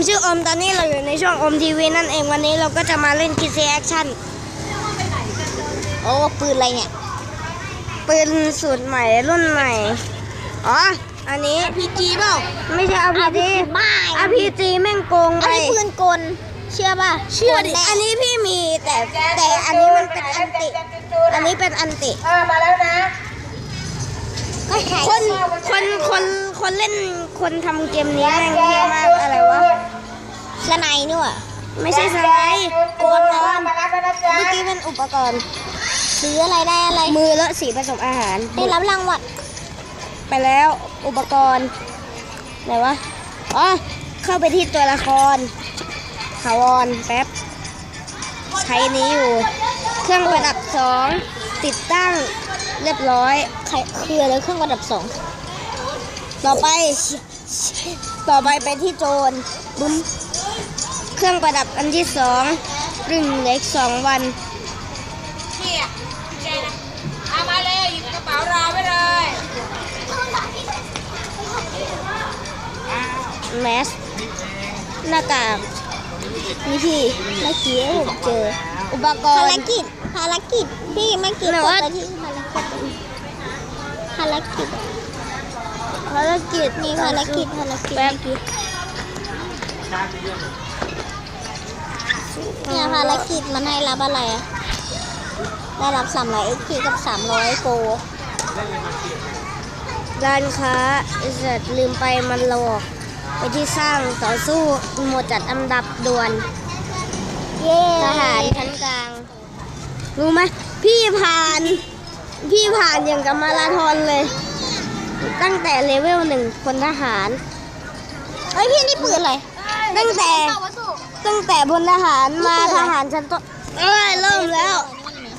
ผมชื่ออมตอนนี้เราอยู่ในช่วงอมทีวีนั่นเองวันนี้เราก็จะมาเล่นคิดเซแอคชั่นโอ้ปืนอะไรเนี่ย ปืนสูตรใหม่รุ่นใหม่ อ๋อ อันนี้พีจีเปล่าไม่ใช่อาพีจีบ้าอาพีจีแม่งโกงอัไปนนี้ปืนกล เชื่อป่ะ เชื่อดิกลแน่อันนี้พี่มีแต่แต่อันนี้มันเป็นอันติ อันนี้เป็นอันติอ่ามาแล้วนะก็แข็งคนคนคนคนเล่นคนทำเกมนี้แม่งเท่มากอะไรวะ สไนด์นี่หว่ะไม่ใช่สไลด์โกนร้อนมาแล้วนะจ๊ะเมื่อกี้เป็นอุปกรณ์ซื้ออะไรได้อะไร มือเลอะสีผสมอาหาร ได้รับรางวัลไปแล้วอุปกรณ์ไหนวะอ๋อเข้าไปที่ตัวละครถาวรแป๊บใช้นี้อยู่ เครื่องประดับสองติดตั้งเรียบร้อยใครคืออะไรเครื่องประดับสองต่อไป ต่อไปไปที่โจรบึ้ม เครื่องประดับอันที่สองรึงเหล็กสองวันพี่อะแกนะเอามาเลยหยิบกระเป๋ารอไว้เลยแมสหน้ากากนี่พี่เมื่อกี้ผมเจอ อุปกภารณ์กิจภารกิจพี่เมื่อกี้ไหนกดวะไปที่ภารกิจภารกิจภารกิจนี่ภารกิจภารกิจแป๊บ เนี่ยภารกิจมันให้รับอะไรอะได้รับ300 XP กับ300โกร้านค้าไอ้สัตว์ลืมไปมันหลอก ไปที่สร้างต่อสู้หมดจัดอันดับด่วน เย้ทหารชั้นกลาง รู้ไหมพี่ผ่าน พี่ผ่านอย่างกับมาราธอนเลย ตั้งแต่เลเวลหนึ่งคนทหารเฮ้ยพี่นี่ปืนอะไร ตั้งแต่ ตั้งแต่พลทหารมาทหารชั้นต้นเอ้ยเริ่มแล้ว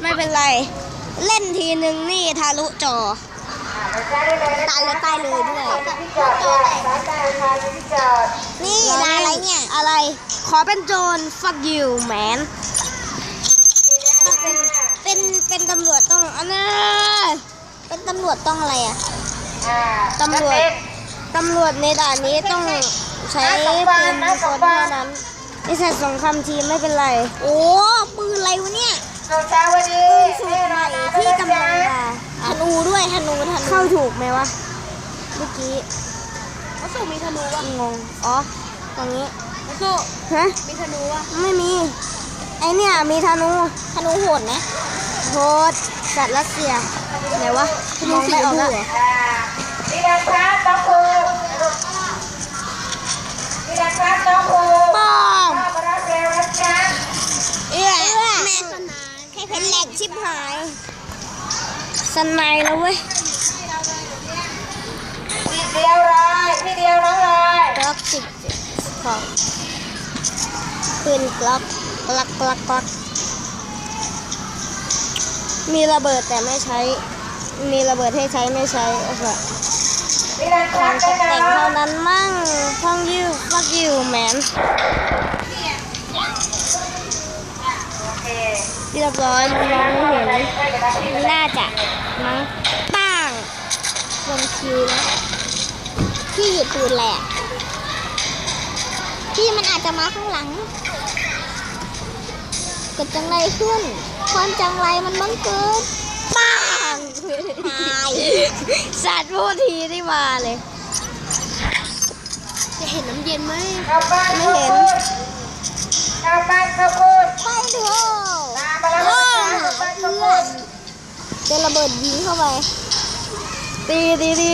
ไม่เป็นไร เล่นทีหนึ่งนี่ทะลุจอตายแล้วตายเลยด้วยที่จอดจ้ะร้านใต้อาคารมีที่จอดนี่ร้านอะไรเนี่ย อะไร ขอเป็นโจร fuck you man ถ้าเป็นเป็นเป็นตำรวจต้องอันนั้นเป็นตำรวจต้องอะไรอะอ่าตำรวจตำรวจในด่านนี้ต้องใช้ปืนกลเท่านั้น ไอสัตว์สงครามทีมไม่เป็นไร โอ้ปืนอะไรวะเนี่ยส่งเช้าวันนี้สูตรใหม่ที่กำลังมาธนูด้วยธนูธนูเข้าถูกไหมวะเมื่อกี้เขาสูมีธนูวะงงอ๋อตรงนี้เขาสูฮะมีธนูวะไม่มีไอเนี่ยมีธนูธนูโหดนะโหดสัตว์รัสเซียไหนวะมองไม่ออกแล้วอ่านี่นะคะน้องครูนี่นะคะน้องครู เป็นแหลกชิบหายสนในแล้วเว้ยพี่เดียวเลยพี่เดียวน้องเลยกล็อกสิบของปืนกล็อกกล็อกกล็อกกล็อกมีระเบิดแต่ไม่ใช้ มีระเบิดให้ใช้ไม่ใช้โอ้โหนี่นะขคะองตกแต่งเท่านั้นมั่งฟังยูฟักยูแมน โอเค เรียบร้อยมันมองไม่เห็นช่วยกันนะพี่น่าจะมั้งป้างลงคิวนะพี่หยิบปืนแหละพี่มันอาจจะมาข้างหลังเกิดจังไรขึ้น ความจังไรมันบังเกิดป้างตายสัตว์พูดทีที่มาเลย จะเห็นน้ำเย็นไหมเข้าบ้านไม่เข้าเห็นพูดเข้าบ้านเข้าพูดไปเถอะ เข้าบ้านจอระเบิดยิงเข้าไป ตีตีตี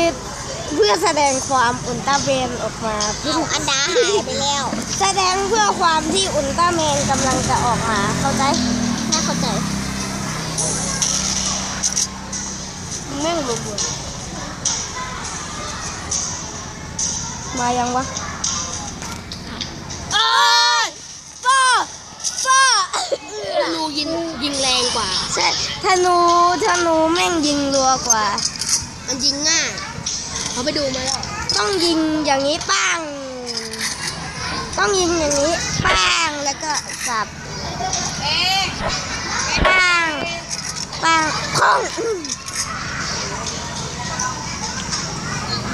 เพื่อแสดงความอุลตร้าเมนออกมาเอาอันดาหายไปแล้ว แสดงเพื่อความที่อุลตร้าแมนกำลังจะออกมาเข้าใจน่าเข้าใจแม่งบุบมายังวะโอ้ยป้าป้า ธนู ยิงยิงแรงกว่า ใช่ธนูธนูแม่งยิงรัวกว่า มันยิงง่ายเขาไปดูมาแล้วต้องยิงอย่างนี้ปังต้องยิงอย่างนี้ปังแล้วก็สับปังปังพ่องอื้อ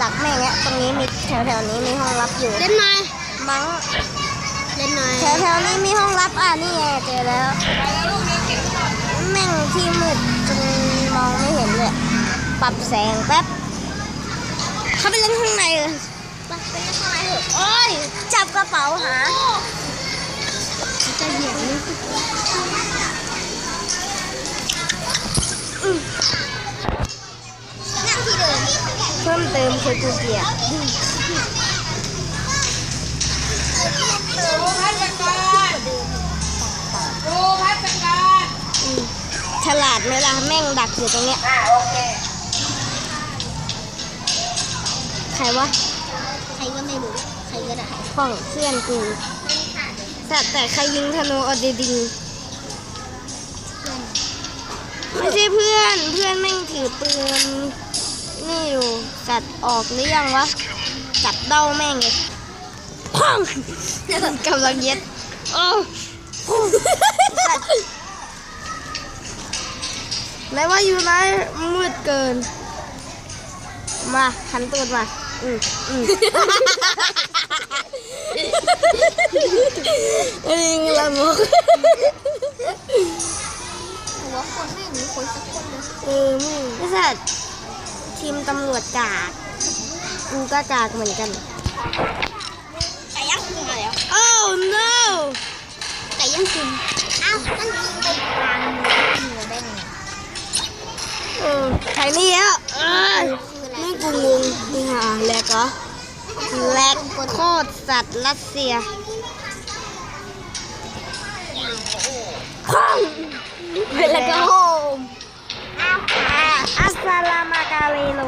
ดักแม่งเนี้ยตรงนี้มีแถวๆนี้มีห้องลับอยู่เล่นไหมมั้งล่นหน่อยแถวๆนี้มีห้องลับอะนี่ไงเจอแล้ว ที่มืดจนมองไม่เห็นเลย ปรับแสงแป๊บ เข้าไปเล่นข้างในเลยไปไปเล่นข้างในเถอะโอ้ย จับกระเป๋าหา จะเหยียบนี่นั่งที่เดิมเพิ่มเติมคือกูเกลียด ฉลาดไหมล่ะแม่งดักอยู่ตรงเนี้ยอ่าโอเค ใครวะใครก็ไม่รู้ ใครก็ได้ห้องเพื่อนกูแต่แต่ใครยิงธนูเอาดีๆไม่ใช่เพื่อนเพื่อนแม่งถือปืนนี่อยู่กัดออกหรือยังวะกัดเด้าแม่งเลยพ่องกำลังเย็ดโอ้กัด ไหนว่าอยู่ไหนมืดเกิน มาหันตูดมาอืมอืมเอ้ยละมุกหัวคนไม่มีคนสักคนเลยเออมึงไอ้สัตว์ทีมตำรวจกากกูก็กากเหมือนกันไก่ย่างกุ้งมาแล้ว Oh no ไก่ย่างกุ้งอ้าวนั่นยิงไปกลาง ใครนี่แล้วเอ้ยคืออะไรนี่กูงงนี่ฮะแลกเหรอแลกโคตรสัตว์รัสเซียแล้วก็โฮมอ้าวอัสสลามากาเลโล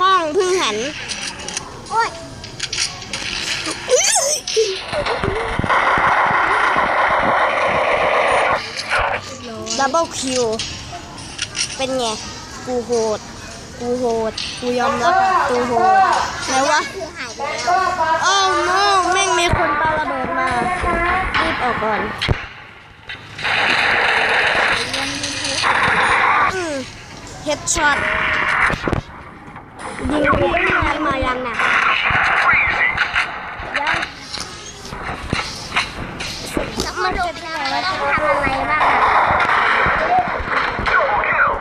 ป้องเพึ่งหัน โอ้ย ดับ เบิลคิว เป็นไง กูโหด กูโหด กูยอมรับกูโหดไหนวะคือหายไปแล้วโอ้โนแม่งมีคนปาระเบิดมา รีบออกก่อนอืมเฮดช็อตยิงพี่อะไรมายังน่ะยังแล้วมาดูไปแล้วว่าต้องทำอะไรบ้างอะ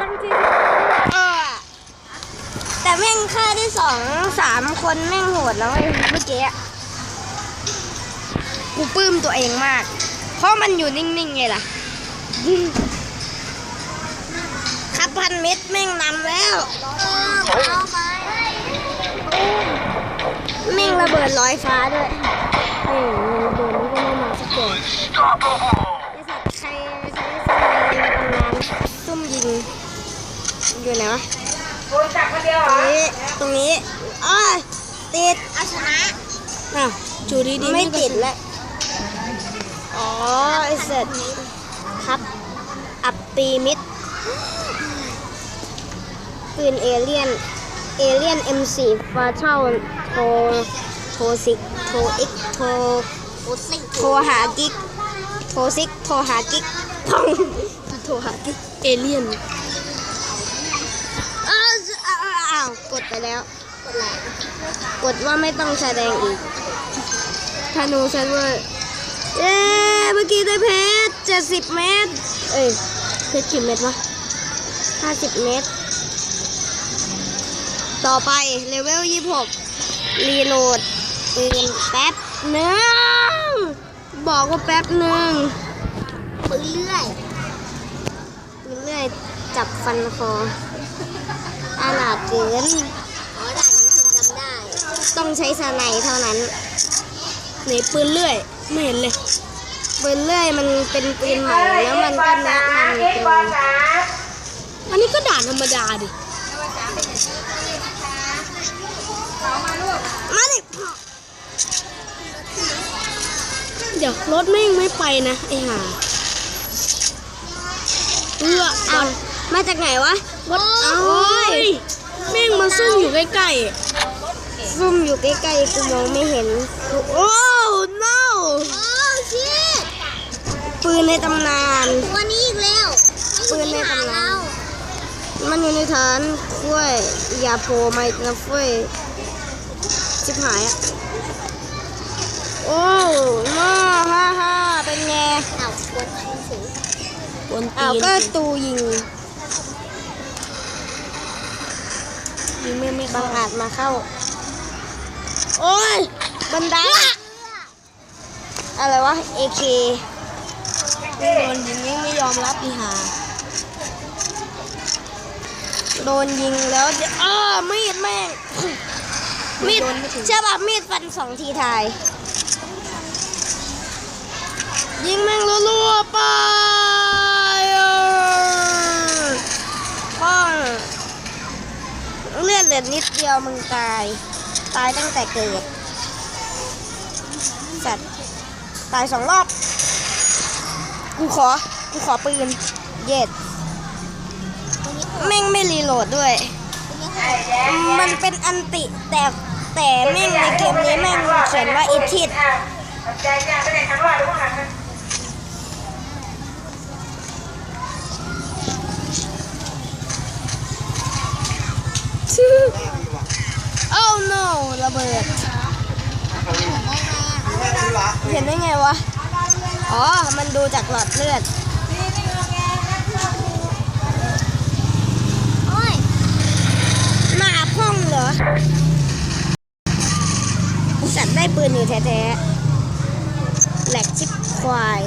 ตั้งที่เออแต่แม่งฆ่าได้ สองสามคนแม่งโหดแล้วเมื่อกี้กูปลื้มตัวเองมาก เพราะมันอยู่นิ่งๆไงล่ะ ครับพันเม็ดแม่งนำแล้วแม่งระเบิดลอยฟ้าด้วยเฮ้ยระเบิดนี่ก็ไม่มาสักตัวไอสัตว์ใครใช้สไนในตำนานซุ่มยิง อยู่ไหนวะ คุณจับคนเดียวเหตรรงอนี้ตรงนี้อ้อยติดเอาชนะอะจูดีดีไม่ติดแล้วอ๋อไอเสร็จครับอัปตีมิดปืนเอเลียนเอเลียน M4 ฟาเช่าโทรโทรซิกโทรอิกโทรโอ้สิโทรหากิ๊กโทรซิกโทรหากิ๊กปังโทรหากิ๊กเอเลียน ไปแล้วกดแหละกดว่าไม่ต้องแสดงอีกธนูเซิร์ฟเวอร์เย้เมื่อกี้ได้เพชรเจ็ดสิบเมตร เอ้ยเพชรกี่เมตรวะห้าสิบเมตร ต่อไปเลเวลยี่สิบหกรีโหลดปืนแป๊บหนึ่งบอกว่าแป๊บหนึ่งปืนเรื่อย จับฟันคออาลาเกินอ๋อด่านนี้ผมจำได้ ต้องใช้สไนเท่านั้นไหนปืนเลื่อย ไม่เห็นเลยปืนเลื่อยมันเป็นปืนใหม่แล้วมันก็แนะนำเอ็กปืนอันนี้ก็ด่านธรรมดาดิมาดิเดี๋ยวรถแม่งไม่ไปนะไอ้ห่าเอื้อเอา มาจากไหนวะรถเอาแม่งมาซุ่มอยู่ใกล้ๆซุ่มอยู่ใกล้ๆกูมองไม่เห็น โอ้ no โอ้ชิตปืนในตำนานตัวนี้อีกแล้วปืนในหาตำนานเรามันอยู่ในฐานคุ้วยอย่าโผล่มาอีกนะเฟ้ยชิบหายอะโอ้มาฮ่าฮ่าเป็นไงอ้าวกวนหนังสือบนตีนก็ตูยิง ยิงไม่ไม่บังอาจมาเข้า โอ้ย บันไดอะไรวะ AK โดนยิงยังไม่ยอมรับอีหา โดนยิงแล้วเดี๋ยวอ้ามีดแม่ง มีดเชื่อป่ะมีดฟันสองทีทาย ยิงแม่งรัวๆไปเออป้อง เหลือนิดเดียวมึงตาย ตายตั้งแต่เกิดสัตว์ตายสองรอบ กูขอ กูขอปืน เย็ดแม่งไม่รีโหลดด้วย มันเป็นอันติแต่แต่แม่งในเกมนี้แม่งเขียนว่าอิทิด ใจจ้าไม่อโอ้ no ระเบิด เห็นได้ไงวะ อ๋อ มันดูจากหลอดเลือดโอ้ยหน้าพ่องเหรอ สัตว์ได้ปืนอยู่แท้ๆ แหลกชิบควาย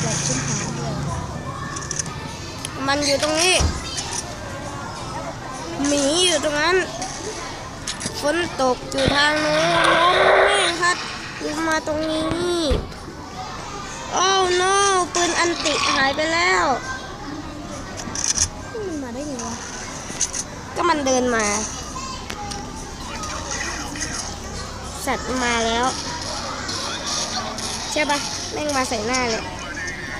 แหลกชิบหายด้วยมันอยู่ตรงนี้ หมีอยู่ตรงนั้น ฝนตกอยู่ทางนู้นลมแม่งพัดลงมาตรงนี้ โอ้ no ปืนอันติหายไปแล้วมันมาได้ไงวะ ก็มันเดินมา สัตว์มาแล้ว ใช่ปะแม่งมาใส่หน้าเลย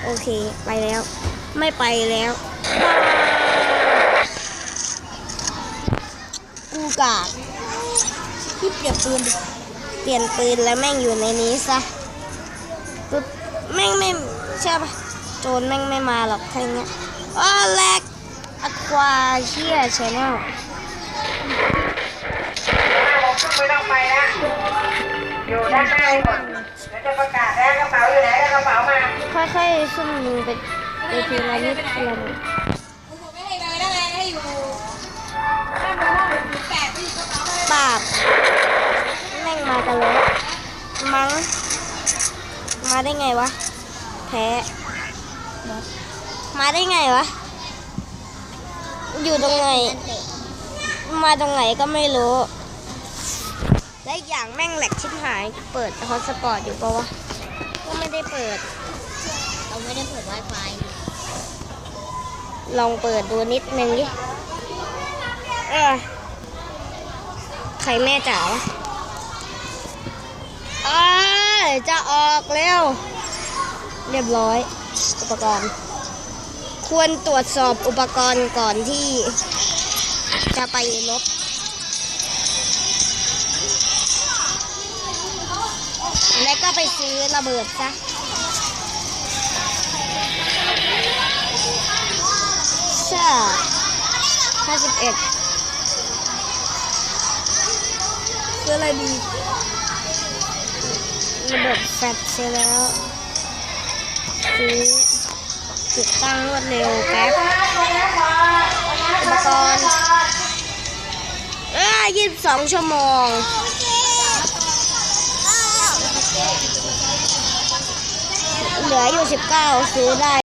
โอเค ไปแล้ว ไม่ไปแล้ว กูกากพี่เปลี่ยนปืนเปลี่ยนปืนแล้วแม่งอยู่ในนี้ซะปึ๊บแม่งไม่ใช่ปะโจรแม่งไม่มาหรอกแค่เนี้ยอ้อแลกอควาเชียชแนลขึ้นไม่ต้องไปนะอยู่ด้านหน้าหมดเดี๋ยวจะประกาศแล้วกระเป๋าอยู่ไหนกระเป๋ามาค่อยๆซุ่มยิงไปไปทีละนิดทีละนิดผมไม่ให้เลยได้ไงให้อยู่ถ้ามือห้องอยู่แปดที่กระเป๋าเลยปาบแม่งมากันแล้วมั้ง มาได้ไงวะ แพ้ มาได้ไงวะ อยู่ตรงไหน มาตรงไหนก็ไม่รู้ และอีกอย่างแม่งแหลกชิบหาย เปิดฮอตสปอร์ตอยู่ปะวะ ก็ไม่ได้เปิด เราไม่ได้เปิด Wi-Fi ลองเปิดดูนิดนึงดิ เออใใครแม่จ๋าวะเอ้ยจะออกแล้ว เรียบร้อย อุปกรณ์ ควรตรวจสอบอุปกรณ์ก่อนที่ จะไปลบแล้วก็ไปซื้อระเบิดซะใช่ห้าสิบเอ็ด ซื้ออะไรดีระเบิดแฟลชเสร็จแล้วซื้อติดตั้งรวดเร็วแป๊บอุปกรณ์เอ้ยยี่สิบสองชั่วโมงเหลืออยู่สิบเก้าซื้อได้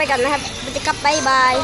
ไปก่อนนะครับจะกลับบ๊ายบาย